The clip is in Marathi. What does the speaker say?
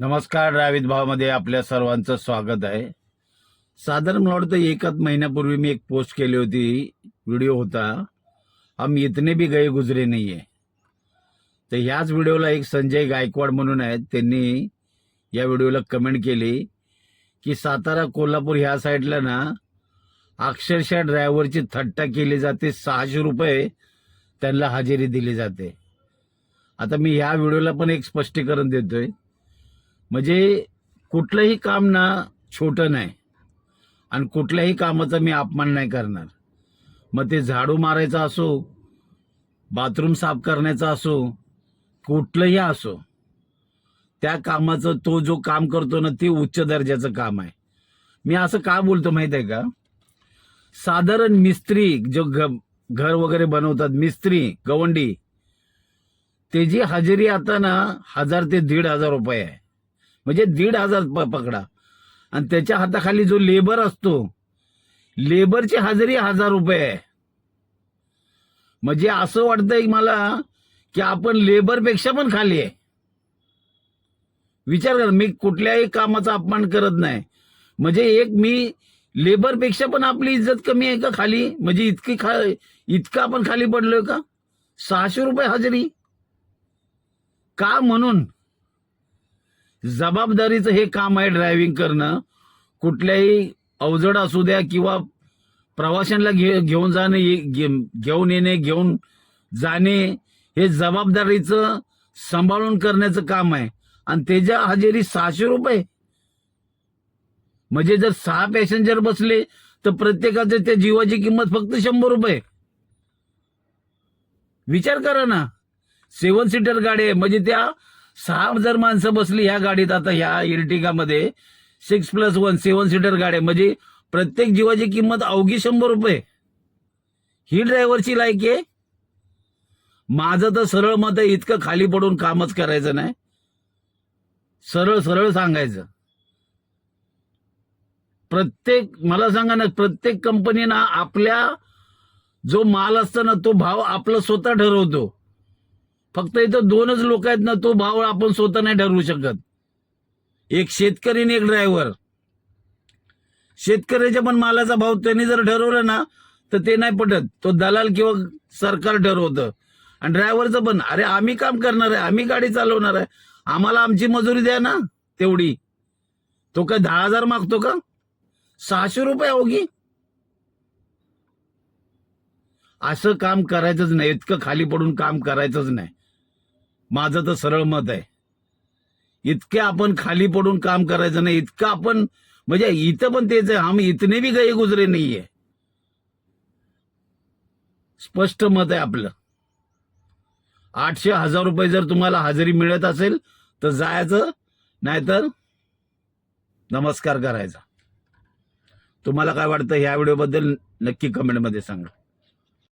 नमस्कार रावित भावामध्ये आपल्या सर्वांचं स्वागत आहे. साधारण मला वाटतं एकाच महिन्यापूर्वी मी एक पोस्ट केली होती व्हिडिओ होता. हम इतने भी गए गुजरे नाही आहे तर ह्याच व्हिडिओला एक संजय गायकवाड म्हणून आहेत त्यांनी या व्हिडिओला कमेंट केली की सातारा कोल्हापूर ह्या साईडला ना अक्षरशः ड्रायव्हरची थट्टा केली जाते सहाशे रुपये त्यांना हजेरी दिली जाते. आता मी ह्या व्हिडिओला पण एक स्पष्टीकरण देतोय. म्हणजे कुठलंही काम ना छोटं नाही. आणि कुठल्याही कामाचा मी अपमान नाही करणार. मग ते झाडू मारायचा असो बाथरूम साफ करण्याचा असो कुठलंही असो त्या कामाचं तो जो काम करतो ना ते उच्च दर्जाचं काम आहे. मी असं का बोलतो माहीत आहे का? साधारण मिस्त्री जो घ- घर वगैरे बनवतात मिस्त्री गवंडी त्याची हजेरी आता ना हजार ते दीड हजार रुपये आहे. म्हणजे दीड हजार प- पकडा. आणि त्याच्या हाताखाली जो लेबर असतो लेबरची हजेरी हजार रुपये आहे. म्हणजे असं वाटतंय मला की आपण लेबरपेक्षा पण खाली आहे. विचार कर मी कुठल्याही कामाचा अपमान करत नाही. म्हणजे एक मी लेबरपेक्षा पण आपली इज्जत कमी आहे का खाली? म्हणजे इतकी खा इतकं आपण खाली पडलोय का? सहाशे रुपये हजेरी. का म्हणून? जबाबदारीचं हे काम आहे ड्रायव्हिंग करणं. कुठल्याही अवजड असू द्या किंवा प्रवाशांना घे घेऊन जाणे घेऊन येणे घेऊन जाणे हे जबाबदारीचं सांभाळून करण्याचं काम आहे. आणि त्याच्या हजेरी सहाशे रुपये म्हणजे जर सहा पॅसेंजर बसले तर प्रत्येकाचे त्या जीवाची किंमत फक्त शंभर रुपये विचार करा ना. सेवन सीटर गाडी आहे. म्हणजे त्या सहा जर माणसं बसली ह्या गाडीत आता ह्या इर्टिगामध्ये six plus one seven seater गाड्या म्हणजे प्रत्येक जीवाची किंमत अवघी शंभर रुपये. ही ड्रायव्हरची लायक आहे. माझं तर सरळ मत आहे इतकं खाली पडून कामच करायचं नाही. सरळ सरळ सांगायचं. प्रत्येक मला सांगा ना प्रत्येक कंपनीना आपल्या जो माल असतो ना तो भाव आपला स्वतः ठरवतो. फक्त इथं दोनच लोक आहेत ना तो भाव आपण स्वतः नाही ठरवू शकत. एक शेतकरी आणि एक ड्रायव्हर शेतकऱ्याच्या पण मालाचा भाव त्यांनी जर ठरवला ना तर ते नाही पटत. तो दलाल किंवा सरकार ठरवतं. आणि ड्रायव्हरचं पण अरे आम्ही काम करणार आहे आम्ही गाडी चालवणार आहे. आम्हाला आमची मजुरी द्या ना तेवढी. तो काय दहा हजार मागतो का? सहाशे रुपये अवघी. असं काम करायचंच नाही. इतकं खाली पडून काम करायचंच नाही. माझं तर सरळ मत आहे. इतके आपण खाली पडून काम करायचं नाही इतकं आपण म्हणजे इथं पण तेच आहे आम्ही इतने बी गए गुजरे नाहीये. स्पष्ट मत आहे आपलं. आठशे हजार रुपये जर तुम्हाला हजेरी मिळत असेल तर जायचं नाहीतर नमस्कार करायचा. तुम्हाला काय वाटतं ह्या व्हिडिओबद्दल नक्की कमेंटमध्ये सांगा.